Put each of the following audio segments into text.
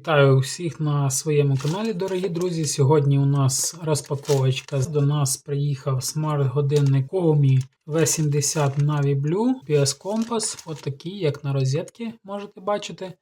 Вітаю всіх на своєму каналі, дорогі друзі. Сьогодні у нас розпаковочка. До нас приїхав смарт-годинник Xiaomi V70 Navi Blue PS Compass. Отакий, як на розетки, можете бачити.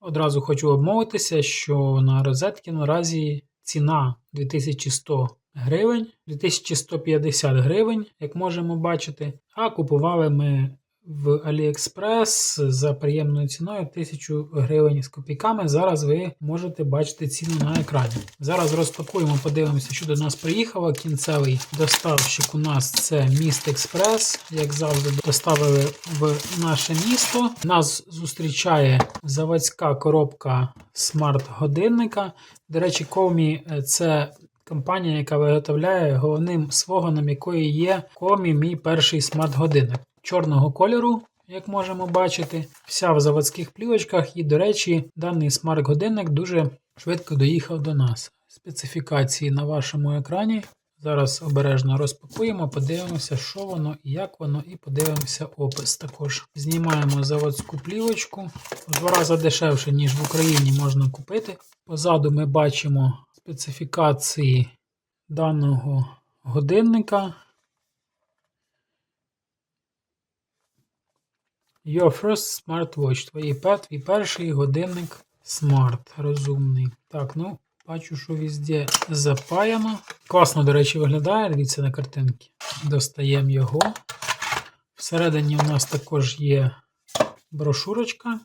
Одразу хочу обмовитися, що на розетки наразі ціна 2100 гривень, 2150 гривень, як можемо бачити. А купували ми в AliExpress за приємною ціною 1000 гривень з копійками. Зараз ви можете бачити ціну на екрані. Зараз розпакуємо, подивимося, що до нас приїхало. Кінцевий доставщик у нас це Міст Експрес. Як завжди, доставили в наше місто. Нас зустрічає заводська коробка смарт-годинника. До речі, Xiaomi – це компанія, яка виготовляє головним слоганом якої є Xiaomi мій перший смарт-годинник чорного кольору, як можемо бачити, вся в заводських плівочках. І, до речі, даний смарт-годинник дуже швидко доїхав до нас. Специфікації на вашому екрані. Зараз обережно розпакуємо, подивимося, що воно і як воно, і подивимося опис. Також знімаємо заводську плівочку. В два рази дешевше, ніж в Україні можна купити. Позаду ми бачимо специфікації даного годинника. Your first smartwatch. Пет, твій перший годинник смарт. Розумний. Так, ну, бачу, що везде запаяно. Класно, до речі, виглядає. Дивіться на картинки. Достаємо його. Всередині у нас також є брошурочка,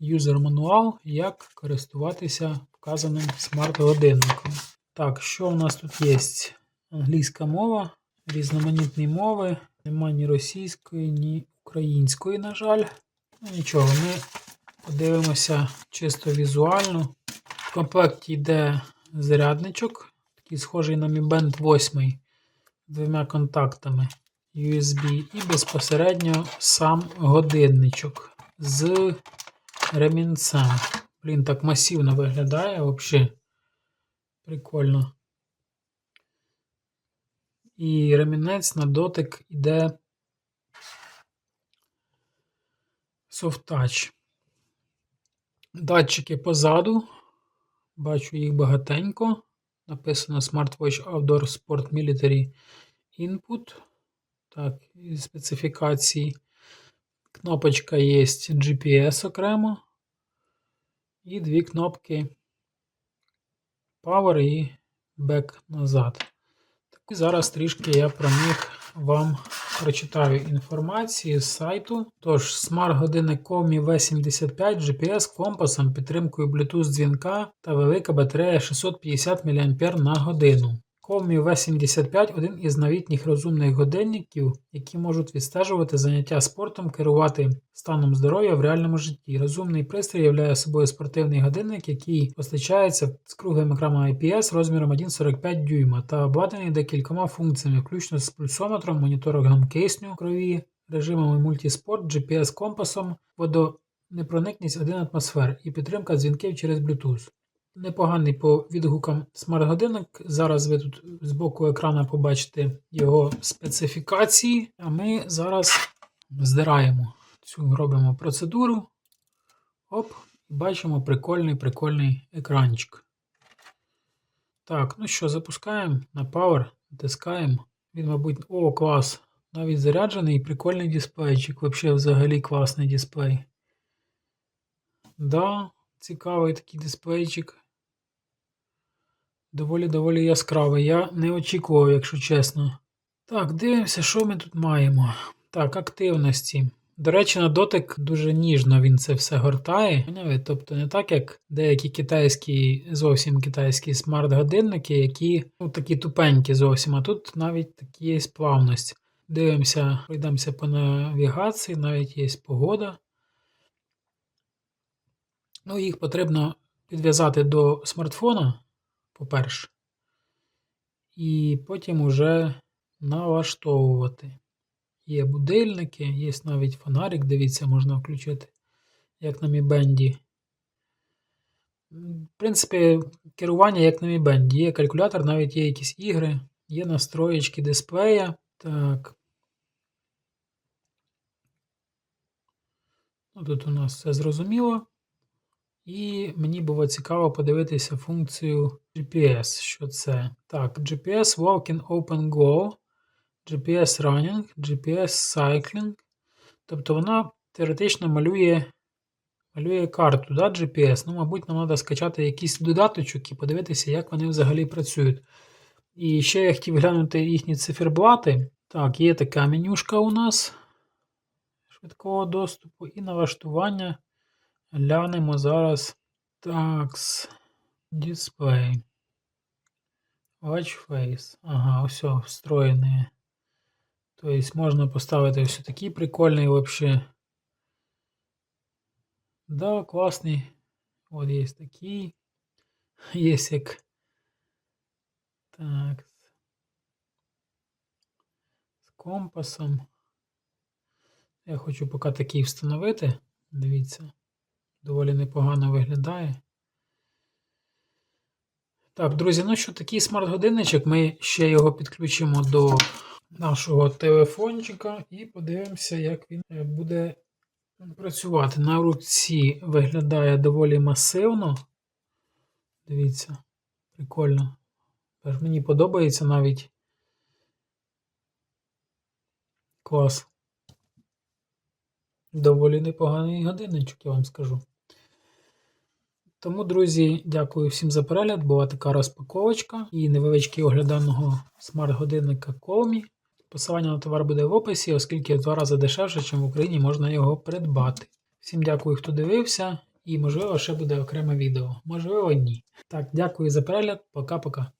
юзер-мануал, як користуватися вказаним смарт-годинником. Так, що у нас тут є? Англійська мова, різноманітні мови. Нема ні російської, ні української, на жаль. Ну, Нічого, ми подивимося чисто візуально. В комплекті йде зарядничок, такий схожий на Mi Band 8 з двома контактами USB і безпосередньо сам годинничок з ремінцем. Блін, так масивно виглядає взагалі. Прикольно. І ремінець на дотик іде Touch. Датчики позаду. Бачу їх багатенько. Написано Smartwatch Outdoor Sport Military Input. Так, і специфікації. Кнопочка є GPS окремо. І дві кнопки Power і Back назад. І зараз трішки я про них вам прочитаю інформацію з сайту. Тож, смарт-годинник Xiaomi V75 GPS компасом, підтримкою Bluetooth дзвінка та велика батарея 650 мА. на годину. Xiaomi V75 один із новітніх розумних годинників, які можуть відстежувати заняття спортом, керувати станом здоров'я в реальному житті. Розумний пристрій являє собою спортивний годинник, який постачається з круглим екраном IPS розміром 1,45 дюйма та обладнаний декількома функціями, включно з пульсометром, моніторингом кисню крові, режимами мультиспорт, GPS-компасом, водонепроникність 1 атмосфер і підтримка дзвінків через Bluetooth. Непоганий по відгукам смарт-годинник. Зараз ви тут з боку екрана побачите його специфікації. А ми зараз здираємо цю робимо процедуру. Оп, бачимо прикольний прикольний екранчик. Так, ну що, запускаємо на Power, натискаємо. Він, мабуть, о, клас! Навіть заряджений і прикольний дисплейчик. Взагалі, взагалі класний дисплей. Да, цікавий такий дисплейчик. Доволі-доволі яскравий. Я не очікував, якщо чесно. Так, дивимося, що ми тут маємо. Так, активності. До речі, на дотик дуже ніжно він це все гортає. Тобто не так, як деякі китайські, зовсім китайські смарт-годинники, які ну, такі тупенькі зовсім. А тут навіть такі є плавність. Дивимося, пройдемося по навігації, навіть є погода. Ну, Їх потрібно підв'язати до смартфона по-перше, і потім уже налаштовувати. Є будильники, є навіть фонарик, дивіться, можна включити, як на Band. В принципі, керування як на Band. Є калькулятор, навіть є якісь ігри, є настроєчки дисплея. Так. Ну, Тут у нас все зрозуміло. І мені було цікаво подивитися функцію GPS. Що це? Так, GPS Walking Open Go, GPS Running, GPS Cycling. Тобто вона теоретично малює, малює карту да, GPS. Ну, мабуть, нам треба скачати якийсь додаточок і подивитися, як вони взагалі працюють. І ще я хотів глянути їхні циферблати. Так, є така менюшка у нас швидкого доступу і налаштування. Глянемо зараз. Такс. Display. Watch face. Ага, все, встроєне. Тобто можна поставити ось такий прикольний вообще. Да, класний. От є такий. Є як. Так. З компасом. Я хочу поки такий встановити. Дивіться. Доволі непогано виглядає. Так, друзі, ну що, такий смарт-годинничок. Ми ще його підключимо до нашого телефончика і подивимося, як він е, буде працювати. На руці виглядає доволі масивно. Дивіться, прикольно. Мені подобається навіть. Клас. Доволі непоганий годинничок, я вам скажу. Тому, друзі, дякую всім за перегляд. Була така розпаковочка і невеличкий огляд даного смарт-годинника Колмі. Посилання на товар буде в описі, оскільки в два рази дешевше, ніж в Україні можна його придбати. Всім дякую, хто дивився, і можливо ще буде окреме відео. Можливо, ні. Так, дякую за перегляд. Пока-пока.